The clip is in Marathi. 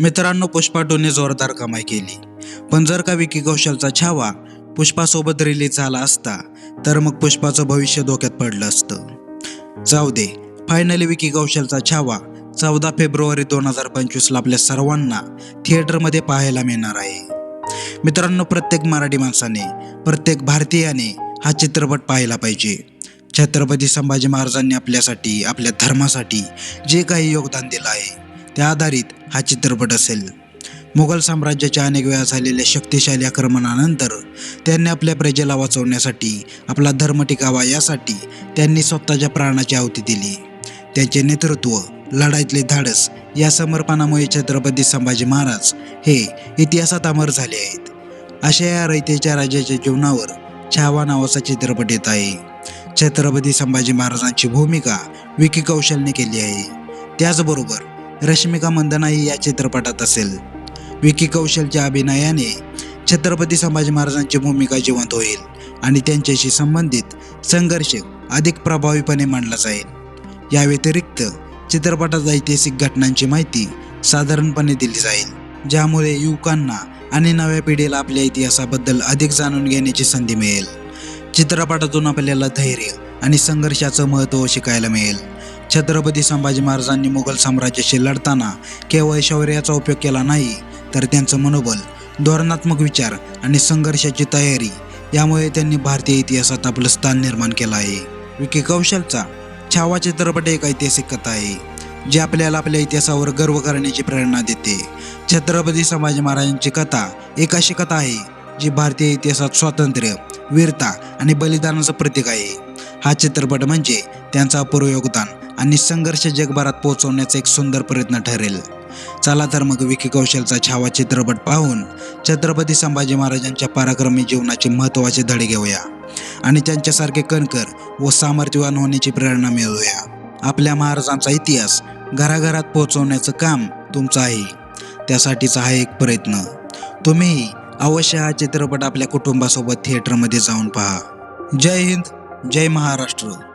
मित्रांनो पुष्पा टूने जोरदार कमाई केली. पण जर का विकी कौशलचा छावा पुष्पासोबत रिलीज झाला असता तर मग पुष्पाचं भविष्य धोक्यात पडलं असतं. जाऊ दे फायनली विकी कौशलचा छावा चौदा फेब्रुवारी दोन हजार पंचवीसला आपल्या सर्वांना थिएटरमध्ये पाहायला मिळणार आहे. मित्रांनो प्रत्येक मराठी माणसाने प्रत्येक भारतीयाने हा चित्रपट पाहायला पाहिजे. छत्रपती संभाजी महाराजांनी आपल्यासाठी आपल्या धर्मासाठी जे काही योगदान दिलं आहे त्या आधारित हा चित्रपट असेल. मुघल साम्राज्याच्या अनेक वेळा झालेल्या शक्तिशाली आक्रमणानंतर त्यांनी आपल्या प्रजेला वाचवण्यासाठी आपला धर्म टिकावा यासाठी त्यांनी स्वतःच्या प्राणाची आहुती दिली. त्यांचे नेतृत्व लढाईतले धाडस या समर्पणामुळे छत्रपती संभाजी महाराज हे इतिहासात अमर झाले आहेत. अशा या रयतेच्या राजाच्या जीवनावर छावा नावाचा चित्रपट येत आहे. छत्रपती संभाजी महाराजांची भूमिका विकी कौशलने केली आहे. त्याचबरोबर रश्मिका मंदनाही या चित्रपटात असेल. विकी कौशलच्या अभिनयाने छत्रपती संभाजी महाराजांची भूमिका जिवंत होईल आणि त्यांच्याशी संबंधित संघर्ष अधिक प्रभावीपणे मांडला जाईल. या व्यतिरिक्त चित्रपटात ऐतिहासिक घटनांची माहिती साधारणपणे दिली जाईल ज्यामुळे युवकांना आणि नव्या पिढीला आपल्या इतिहासाबद्दल अधिक जाणून घेण्याची संधी मिळेल. चित्रपटातून आपल्याला धैर्य आणि संघर्षाचं महत्त्व शिकायला मिळेल. छत्रपती संभाजी महाराजांनी मुघल साम्राज्याशी लढताना केवळ शौर्याचा उपयोग केला नाही तर त्यांचं मनोबल धोरणात्मक विचार आणि संघर्षाची तयारी यामुळे त्यांनी भारतीय इतिहासात आपलं स्थान निर्माण केलं आहे. विकी कौशलचा छावा चित्रपट एक ऐतिहासिक कथा आहे जी आपल्याला आपल्या इतिहासावर गर्व करण्याची प्रेरणा देते. छत्रपती संभाजी महाराजांची कथा एक अशी कथा आहे जी भारतीय इतिहासात स्वातंत्र्य वीरता आणि बलिदानाचं प्रतीक आहे. हा चित्रपट म्हणजे त्यांचा अपूर्व योगदान आणि संघर्ष जगभरात पोहोचवण्याचा एक सुंदर प्रयत्न ठरेल. चला तर मग विकी कौशलचा छावा चित्रपट पाहून छत्रपती संभाजी महाराजांच्या पराक्रमी जीवनाचे महत्त्वाचे धडे घेऊया आणि त्यांच्यासारखे कणकर व सामर्थ्यवान होण्याची प्रेरणा मिळवूया. आपल्या महाराजांचा इतिहास घराघरात पोहोचवण्याचं काम तुमचं आहे. त्यासाठीचा हा एक प्रयत्न. तुम्हीही अवश्य हा चित्रपट आपल्या कुटुंबासोबत थिएटरमध्ये जाऊन पहा. जय हिंद. जय महाराष्ट्र.